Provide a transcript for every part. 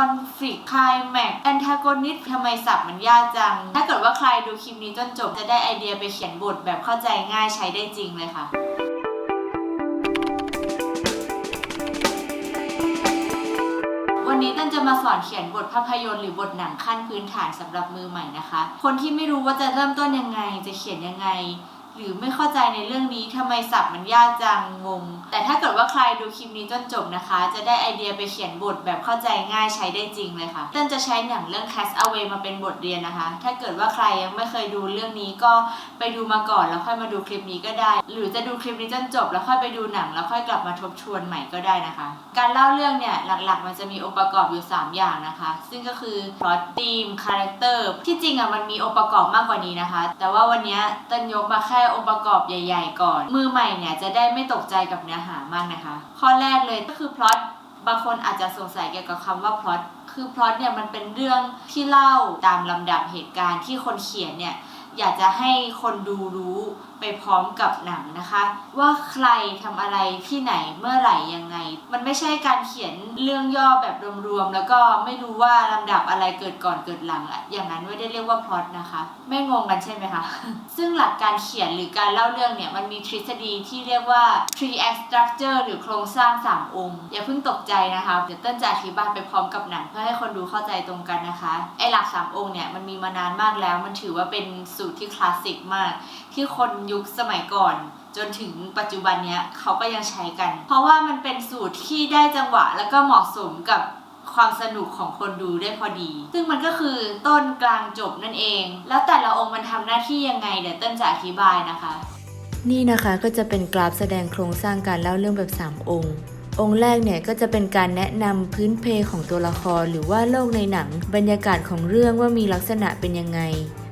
อนฟ lict คลายแม็กแอนทากอนิสทำไมสับมันยากจัง ถ้าเกิดว่าใครดูคลิปนี้จนจบจะได้ไอเดียไปเขียนบทแบบเข้าใจง่ายใช้ได้จริงเลยค่ะวันนี้ต้นจะมาสอนเขียนบทภาพยนตร์หรือบทหนังขั้นพื้นฐานสำหรับมือใหม่นะคะ คนที่ไม่รู้ว่าจะเริ่มต้นยังไง จะเขียนยังไง หรือไม่เข้าใจในเรื่องนี้ทำไมศัพท์มันยากจังงง แต่ถ้าเกิดว่าใครดูคลิปนี้จนจบนะคะ จะได้ไอเดียไปเขียนบทแบบเข้าใจง่ายใช้ได้จริงเลยค่ะต้นจะใช้หนังเรื่อง Cast Away มาเป็นบทเรียนนะคะ ถ้าเกิดว่าใครยังไม่เคยดูเรื่องนี้ก็ไปดูมาก่อนแล้วค่อยมาดูคลิปนี้ก็ได้ หรือจะดูคลิปนี้จนจบ แล้วค่อยไปดูหนังแล้วค่อยกลับมาทบทวนใหม่ก็ได้นะคะ การเล่าเรื่องเนี่ยหลักๆ มันจะมีองค์ประกอบอยู่ 3 อย่างนะคะ ซึ่งก็คือ plot theme character ที่จริงอะมันมีองค์ประกอบมากกว่านี้นะคะ แต่ว่าวันนี้เต้นยกมาแค่องค์ประกอบใหญ่ ๆ ก่อน มือใหม่เนี่ยจะได้ไม่ตกใจกับเนื้อหามากนะคะ ข้อแรกเลยก็คือพล็อตบางคนอาจจะสงสัยเกี่ยวกับคำว่าพล็อตคือพล็อตเนี่ยมันเป็นเรื่องที่เล่าตามลำดับเหตุการณ์ที่คนเขียนเนี่ย อยากจะให้คนดูรู้ไปพร้อมกับหนังนะคะ ว่าใครทำอะไรที่ไหนเมื่อไหร่ยังไง มันไม่ใช่การเขียนเรื่องย่อแบบรวมๆแล้วก็ไม่รู้ว่าลำดับอะไรเกิดก่อนเกิดหลังอะอย่างนั้นไม่ได้เรียกว่าพล็อตนะคะ ไม่งงกันใช่ไหมคะ ซึ่งหลักการเขียนหรือการเล่าเรื่องเนี่ยมันมีทฤษฎีที่เรียกว่า three act structure หรือโครงสร้างสามองค์ อย่าเพิ่งตกใจนะคะเดี๋ยวเต้นจะอธิบายไปพร้อมกับหนังเพื่อให้คนดูเข้าใจตรงกันนะคะไอหลักสามองค์เนี่ยมันมีมานานมากแล้วมันถือว่าเป็นสูตรที่คลาสสิกมาก ที่คนยุคสมัยก่อน จนถึงปัจจุบันเนี้ยเขาก็ยังใช้กัน เพราะว่ามันเป็นสูตรที่ได้จังหวะแล้วก็เหมาะสมกับความสนุกของคนดูได้พอดี ซึ่งมันก็คือต้นกลางจบนั่นเอง แล้วแต่ละองค์มันทำหน้าที่ยังไงเดี๋ยวเต้นจะอธิบายนะคะ นี่นะคะก็จะเป็นกราฟแสดงโครงสร้างการเล่าเรื่องแบบ 3 องค์ องค์แรกเนี่ยก็จะเป็นการแนะนำพื้นเพของตัวละครหรือว่าโลกในหนัง บรรยากาศของเรื่องว่ามีลักษณะเป็นยังไง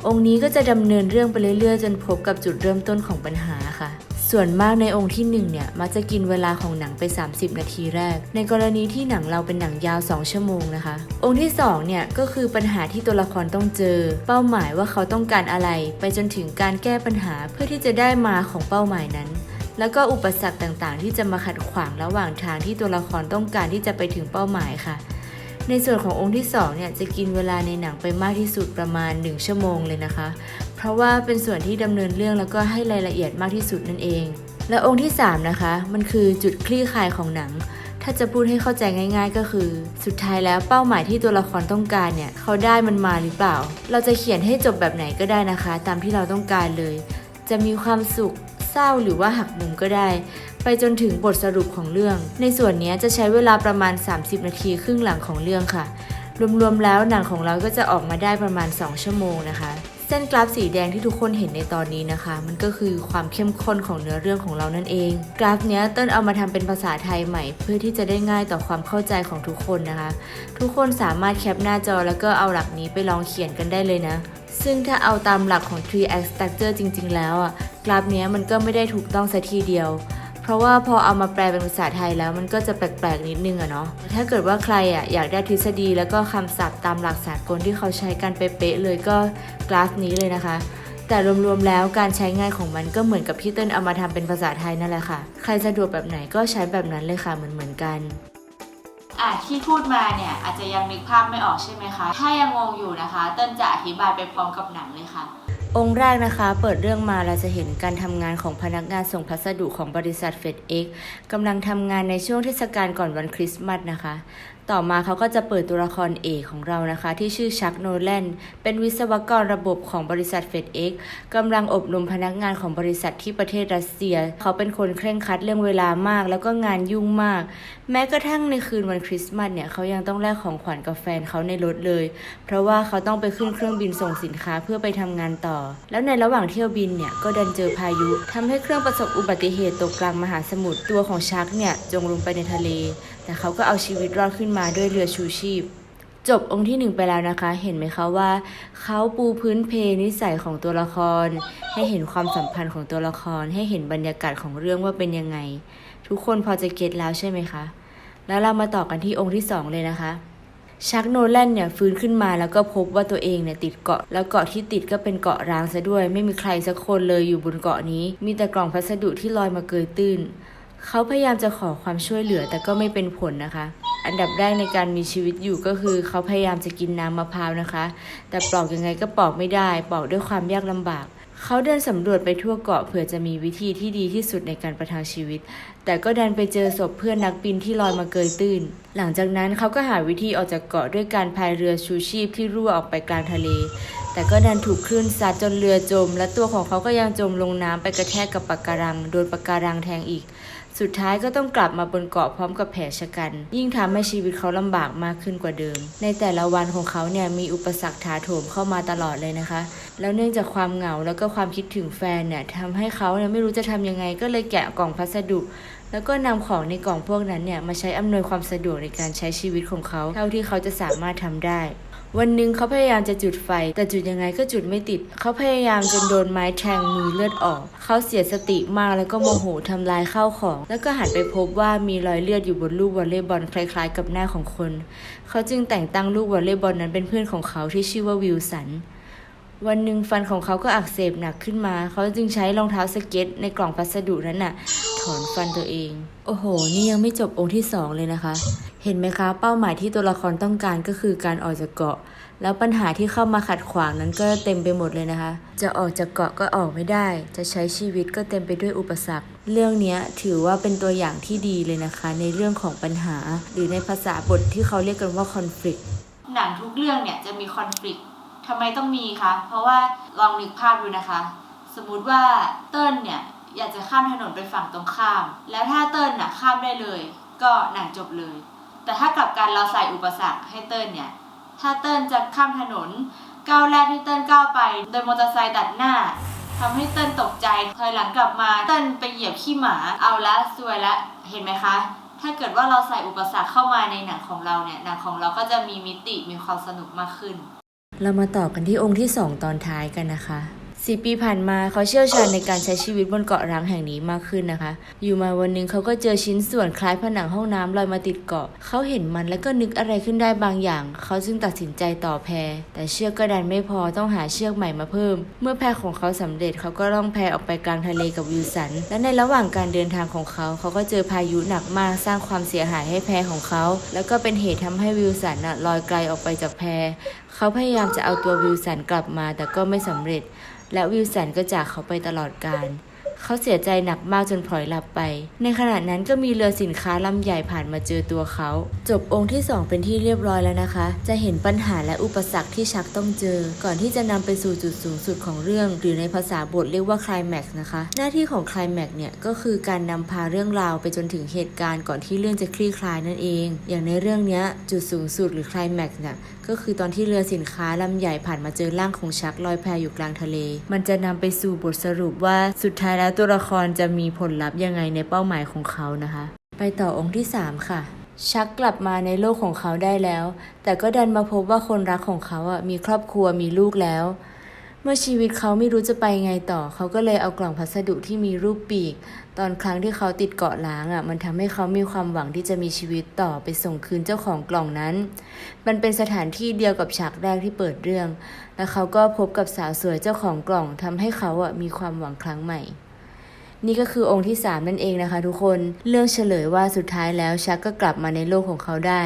องค์นี้ก็จะดำเนินเรื่องไปเรื่อยๆ จนพบกับจุดเริ่มต้นของปัญหาค่ะ ส่วนมากในองค์ที่1เนี่ยมักจะกินเวลาของหนังไป 30 นาทีแรก ในกรณีที่หนังเราเป็นหนังยาว 2 ชั่วโมงนะคะ องค์ที่2เนี่ยก็คือปัญหาที่ตัวละครต้องเจอ เป้าหมายว่าเขาต้องการอะไร ไปจนถึงการแก้ปัญหาเพื่อที่จะได้มาของเป้าหมายนั้นแล้วก็อุปสรรคต่างๆ ที่จะมาขัดขวางระหว่างทางที่ตัวละครต้องการที่จะไปถึงเป้าหมายค่ะ ในส่วนขององค์ที่2เนี่ยจะกินเวลาในหนังไปมากที่สุดประมาณ 1 ชั่วโมงเลยนะคะ เพราะว่าเป็นส่วนที่ดำเนินเรื่องแล้วก็ให้รายละเอียดมากที่สุดนั่นเอง และองค์ที่ 3 นะคะ มันคือจุดคลี่คลายของหนัง ถ้าจะพูดให้เข้าใจง่าย ๆ ก็คือ สุดท้ายแล้วเป้าหมายที่ตัวละครต้องการเนี่ยเขาได้มันมาหรือเปล่า เราจะเขียนให้จบแบบไหนก็ได้นะคะ ตามที่เราต้องการเลย จะมีความสุข เศร้าหรือว่าหักมุมก็ได้ ไปจนถึงบทสรุปของเรื่อง ในส่วนนี้จะใช้เวลาประมาณ 30 นาทีครึ่งหลังของเรื่องค่ะ รวมๆแล้วหนังของเราก็จะออกมาได้ประมาณ 2 ชั่วโมงนะคะเส้นกราฟสีแดงที่ทุกคนเห็นในตอนนี้นะคะ มันก็คือความเข้มข้นของเนื้อเรื่องของเรานั่นเอง กราฟเนี้ยเต้นเอามาทำเป็นภาษาไทยใหม่ เพื่อที่จะได้ง่ายต่อความเข้าใจของทุกคนนะคะ ทุกคนสามารถแคปหน้าจอแล้วก็เอาหลักนี้ไปลองเขียนกันได้เลยนะ ซึ่งถ้าเอาตามหลักของ3 act structure จริง ๆ แล้วอะกราฟเนี้ยมันก็ไม่ได้ถูกต้องสัทีเดียว เพราะว่าพอเอามาแปลเป็นภาษาไทยแล้วมันก็จะแปลก ๆ นิดนึงอะเนาะถ้าเกิดว่าใครอะอยากได้ทฤษฎีแล้วก็คำศัพท์ตามหลักสากลที่เขาใช้กันเป๊ะๆเลยก็กราฟนี้เลยนะคะ แต่รวมๆแล้วการใช้ง่ายของมันก็เหมือนกับที่เต้นเอามาทำเป็นภาษาไทยนั่นแหละค่ะ ใครสะดวกแบบไหนก็ใช้แบบนั้นเลยค่ะเหมือนๆกัน อะที่พูดมาเนี่ยอาจจะยังนึกภาพไม่ออกใช่ไหมคะ ถ้ายังงงอยู่นะคะ เติ้ลจะอธิบายไปพร้อมกับหนังเลยค่ะ องค์แรกนะคะ เปิดเรื่องมาเราจะเห็นการทำงานของพนักงานส่งพัสดุของบริษัท FedEx กำลังทำงานในช่วงเทศกาลก่อนวันคริสต์มาสนะคะ ต่อมาเขาก็จะเปิดตัวละครเอกของเรานะคะ ที่ชื่อชักโนแลนเป็นวิศวกรระบบของบริษัท FedEx กกำลังอบรมพนักงานของบริษัทที่ประเทศรัสเซีย เขาเป็นคนเคร่งครัดเรื่องเวลามาก แล้วก็งานยุ่งมาก แม้กระทั่งในคืนวันคริสต์มาสเนี่ยเขายังต้องแลกของขวัญกับแฟนเขาในรถเลย เพราะว่าเขาต้องไปขึ้นเครื่องบินส่งสินค้าเพื่อไปทำงานต่อ แล้วในระหว่างเที่ยวบินเนี่ยก็ดันเจอพายุทำให้เครื่องประสบอุบัติเหตุตกกลางมหาสมุทรตัวของชักเนี่ยจมลงไปในทะเล แต่เขาก็เอาชีวิตรอดขึ้นมาด้วยเรือชูชีพ จบองค์ที่หนึ่งไปแล้วนะคะ เห็นไหมคะว่า เขาปูพื้นเพนิสัยของตัวละคร ให้เห็นความสัมพันธ์ของตัวละคร ให้เห็นบรรยากาศของเรื่องว่าเป็นยังไง ทุกคนพอจะเก็ตแล้วใช่ไหมคะ แล้วเรามาต่อกันที่องค์ที่สองเลยนะคะชักโนแลนเนี่ยฟื้นขึ้นมาแล้วก็พบว่าตัวเองเนี่ยติดเกาะ แล้วเกาะที่ติดก็เป็นเกาะร้างซะด้วย ไม่มีใครสักคนเลยอยู่บนเกาะนี้ มีแต่กล่องพัสดุที่ลอยมาเกยตื้น เขาพยายามจะขอความช่วยเหลือแต่ก็ไม่เป็นผลนะคะ อันดับแรกในการมีชีวิตอยู่ก็คือ เขาพยายามจะกินน้ำมะพร้าวนะคะ แต่ปลอกยังไงก็ปลอกไม่ได้ปลอกด้วยความยากลำบาก เขาเดินสำรวจไปทั่วเกาะเผื่อจะมีวิธีที่ดีที่สุดในการประทังชีวิต แต่ก็ดันไปเจอศพเพื่อนนักบินที่ลอยมาเกยตื้น หลังจากนั้นเขาก็หาวิธีออกจากเกาะด้วยการพายเรือชูชีพที่รั่วออกไปกลางทะเลแต่ก็ดันถูกคลื่นซัดจนเรือจม และตัวของเขาก็ยังจมลงน้ำไปกระแทกกับปะการัง โดนปะการังแทงอีก สุดท้ายก็ต้องกลับมาบนเกาะพร้อมกับแผลชะกัน ยิ่งทำให้ชีวิตเขาลำบากมากขึ้นกว่าเดิม ในแต่ละวันของเขาเนี่ยมีอุปสรรคถาโถมเข้ามาตลอดเลยนะคะ แล้วเนื่องจากความเหงาแล้วก็ความคิดถึงแฟนเนี่ยทำให้เขาเนี่ยไม่รู้จะทำยังไงก็เลยแกะกล่องพัสดุแล้วก็นำของในกล่องพวกนั้นเนี่ยมาใช้อำนวยความสะดวกในการใช้ชีวิตของเขา เท่าที่เขาจะสามารถทำได้ วันหนึ่งเขาพยายามจะจุดไฟ แต่จุดยังไงก็จุดไม่ติด เขาพยายามจนโดนไม้แทงมือเลือดออก เขาเสียสติมากแล้วก็โมโหทำลายข้าวของ แล้วก็หันไปพบว่ามีรอยเลือดอยู่บนลูกวอลเลย์บอลคล้ายๆ กับหน้าของคน เขาจึงแต่งตั้งลูกวอลเลย์บอลนั้นเป็นเพื่อนของเขาที่ชื่อว่าวิลสัน วันหนึ่งฟันของเขาก็อักเสบหนักขึ้นมา เขาจึงใช้รองเท้าสเก็ต ในกล่องพัสดุนั้นน่ะ ถอนฟันตัวเอง โอ้โห นี่ยังไม่จบองค์ที่สองเลยนะคะ เห็นไหมคะ เป้าหมายที่ตัวละครต้องการก็คือการออกจากเกาะ แล้วปัญหาที่เข้ามาขัดขวางนั้นก็เต็มไปหมดเลยนะคะ จะออกจากเกาะก็ออกไม่ได้ จะใช้ชีวิตก็เต็มไปด้วยอุปสรรค เรื่องเนี้ยถือว่าเป็นตัวอย่างที่ดีเลยนะคะ ในเรื่องของปัญหา หรือในภาษาบทที่เขาเรียกกันว่า conflict หนังทุกเรื่องเนี่ยจะมีคอนฟ lict ทำไมต้องมีคะ เพราะว่าลองนึกภาพดูนะคะ สมมุติว่าเติ้ลเนี่ยอยากจะข้ามถนนไปฝั่งตรงข้าม แล้วถ้าเติ้ลน่ะข้ามได้เลย ก็หนังจบเลย แต่ถ้ากลับกันเราใส่อุปสรรคให้เติ้ลเนี่ย ถ้าเติ้ลจะข้ามถนนก้าวแรกที่เติ้ลก้าวไป โดยมอเตอร์ไซค์ตัดหน้าทำให้เติ้ลตกใจถอยหลังกลับมาเติ้ลไปเหยียบขี้หมา เอาละซวยละ เห็นไหมคะ ถ้าเกิดว่าเราใส่อุปสรรคเข้ามาในหนังของเราเนี่ย หนังของเราก็จะมีมิติมีความสนุกมากขึ้น เรามาต่อกันที่องค์ที่ 2 ตอนท้ายกันนะคะ สี่ปีผ่านมาเขาเชี่ยวชาญในการใช้ชีวิตบนเกาะร้างแห่งนี้มากขึ้นนะคะ อยู่มาวันหนึ่งเขาก็เจอชิ้นส่วนคล้ายผนังห้องน้ำลอยมาติดเกาะ เขาเห็นมันแล้วก็นึกอะไรขึ้นได้บางอย่าง เขาจึงตัดสินใจต่อแพ แต่เชือกก็ดันไม่พอต้องหาเชือกใหม่มาเพิ่ม เมื่อแพของเขาสำเร็จเขาก็ล่องแพออกไปกลางทะเลกับวิลสัน และในระหว่างการเดินทางของเขาเขาก็เจอพายุหนักมากสร้างความเสียหายให้แพของเขา แล้วก็เป็นเหตุทำให้วิลสันลอยไกลออกไปจากแพ เขาพยายามจะเอาตัววิลสันกลับมาแต่ก็ไม่สำเร็จ และวิลสันก็จากเขาไปตลอดกาล เขาเสียใจหนักมากจนพลอยหลับไป ในขณะนั้นก็มีเรือสินค้าลำใหญ่ผ่านมาเจอตัวเขา จบองค์ที่ 2 เป็นที่เรียบร้อยแล้วนะคะ จะเห็นปัญหาและอุปสรรคที่ชักต้องเจอ ก่อนที่จะนำไปสู่จุดสูงสุดของเรื่อง หรือในภาษาบทเรียกว่าคลายแม็กซ์นะคะ หน้าที่ของคลายแม็กซ์เนี่ยก็คือการนำพาเรื่องราวไปจนถึงเหตุการณ์ก่อนที่เรื่องจะคลี่คลายนั่นเอง อย่างในเรื่องนี้จุดสูงสุดหรือคลายแม็กซ์เนี่ยก็คือตอนที่เรือสินค้าลำใหญ่ผ่านมาเจอร่างของชักลอยแพอยู่กลางทะเล มันจะนำไปสู่บทสรุปว่าสุดท้ายแล้วตัวละครจะมีผลลัพธ์ยังไงในเป้าหมายของเขานะคะ ไปต่อองค์ที่ 3 ค่ะ ชักกลับมาในโลกของเขาได้แล้ว แต่ก็ดันมาพบว่าคนรักของเขาอะมีครอบครัวมีลูกแล้ว เมื่อชีวิตเขาไม่รู้จะไปไงต่อ เขาก็เลยเอากล่องพัสดุที่มีรูปปีก ตอนครั้งที่เขาติดเกาะล้างอะมันทำให้เขามีความหวังที่จะมีชีวิตต่อไปส่งคืนเจ้าของกล่องนั้น มันเป็นสถานที่เดียวกับฉากแรกที่เปิดเรื่อง แล้วเขาก็พบกับสาวสวยเจ้าของกล่องทำให้เขาอะมีความหวังครั้งใหม่ นี่ก็คือองค์ที่ 3 นั่นเองนะคะทุกคนเรื่องเฉลยว่าสุดท้ายแล้วชักก็กลับมาในโลกของเขาได้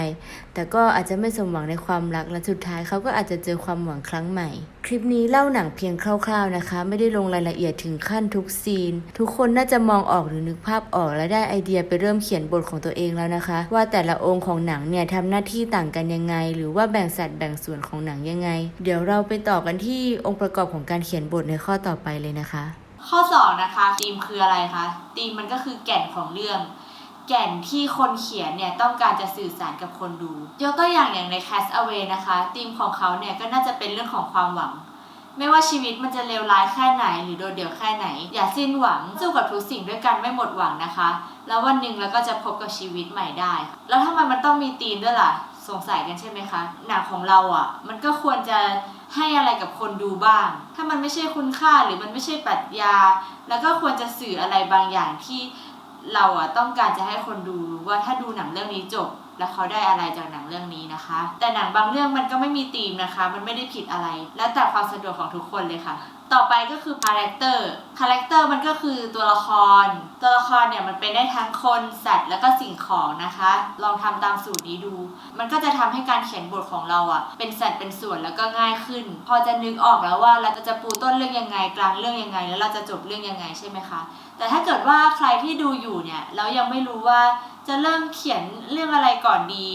แต่ก็อาจจะไม่สมหวังในความรักและสุดท้ายเขาก็อาจจะเจอความหวังครั้งใหม่ คลิปนี้เล่าหนังเพียงคร่าว ๆนะคะ ไม่ได้ลงรายละเอียดถึงขั้นทุกซีน ทุกคนน่าจะมองออกหรือนึกภาพออกและได้ไอเดียไปเริ่มเขียนบทของตัวเองแล้วนะคะ ว่าแต่ละองค์ของหนังเนี่ยทำหน้าที่ต่างกันยังไง หรือว่าแบ่งสัดแบ่งส่วนของหนังยังไง เดี๋ยวเราไปต่อกันที่องค์ประกอบของการเขียนบทในข้อต่อไปเลยนะคะ ข้อสองนะคะธีมคืออะไรคะธีมมันก็คือแก่นของเรื่อง แก่นที่คนเขียนเนี่ยต้องการจะสื่อสารกับคนดู ยกตัวอย่างอย่างใน Cast Away นะคะธีมของเขาเนี่ยก็น่าจะเป็นเรื่องของความหวัง ไม่ว่าชีวิตมันจะเลวร้ายแค่ไหน หรือโดดเดี่ยวแค่ไหน อย่าสิ้นหวังสู้กับทุกสิ่งด้วยกันไม่หมดหวังนะคะ แล้ววันหนึ่งเราก็จะพบกับชีวิตใหม่ได้ แล้วทำไมมันต้องมีธีมด้วยล่ะสงสัยกันใช่ไหมคะหนังของเราอะมันก็ควรจะ ให้อะไรกับคนดูบ้าง ถ้ามันไม่ใช่คุณค่าหรือมันไม่ใช่ปรัชญา แล้วก็ควรจะสื่ออะไรบางอย่างที่เราอะต้องการจะให้คนดูรู้ว่าถ้าดูหนังเรื่องนี้จบ และเขาได้อะไรจากหนังเรื่องนี้นะคะ แต่หนังบางเรื่องมันก็ไม่มีธีมนะคะ มันไม่ได้ผิดอะไร แล้วแต่ความสะดวกของทุกคนเลยค่ะ ต่อไปก็คือคาแรคเตอร์คาแรคเตอร์มันก็คือตัวละคร ตัวละครเนี่ยมันเป็นได้ทั้งคนสัตว์แล้วก็สิ่งของนะคะ ลองทำตามสูตรนี้ดู มันก็จะทำให้การเขียนบทของเราอะ่ะ เป็นสัตว์เป็นส่วนแล้วก็ง่ายขึ้น พอจะนึกออกแล้วว่าเราจะปูต้นเรื่องยังไงกลางเรื่องยังไง แล้วเราจะจบเรื่องยังไงใช่ไหมคะแต่ถ้าเกิดว่าใครที่ดูอยู่เนี่ยแล้วยังไม่รู้ว่า จะเริ่มเขียนเรื่องอะไรก่อนดี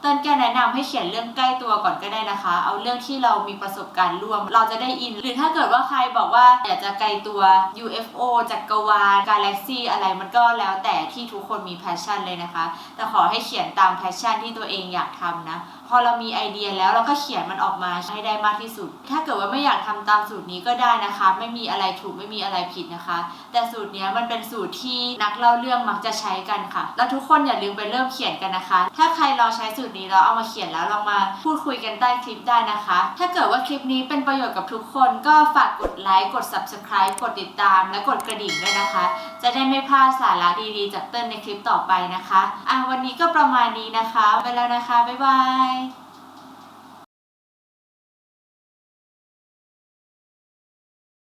เติ้นแกแนะนำให้เขียนเรื่องใกล้ตัวก่อนก็ได้นะคะ เอาเรื่องที่เรามีประสบการณ์ร่วม เราจะได้อิน หรือถ้าเกิดว่าใครบอกว่าอยากจะไกลตัว UFO จักรวาลกาแล็กซี่อะไรมันก็แล้วแต่ที่ทุกคนมีแพชชั่นเลยนะคะ แต่ขอให้เขียนตามแพชชั่นที่ตัวเองอยากทำนะพอเรามีไอเดียแล้วเราก็เขียนมันออกมาให้ได้มากที่สุด ถ้าเกิดว่าไม่อยากทำตามสูตรนี้ก็ได้นะคะ ไม่มีอะไรถูกไม่มีอะไรผิดนะคะ แต่สูตรนี้มันเป็นสูตรที่นักเล่าเรื่องมักจะใช้กันค่ะ แล้วทุกคนอย่าลืมไปเริ่มเขียนกันนะคะ ถ้าใครลองใช้สูตรนี้แล้วเอามาเขียนแล้วลองมาพูดคุยกันใต้คลิปได้นะคะ ถ้าเกิดว่าคลิปนี้เป็นประโยชน์กับทุกคนก็ฝากกดไลค์กด subscribe กดติดตาม และกดกระดิ่งด้วยนะคะ จะได้ไม่พลาดสาระดีๆ จากเต้นในคลิปต่อไปนะคะ อะวันนี้ก็ประมาณนี้นะคะ ไปแล้วนะคะ บ๊ายบาย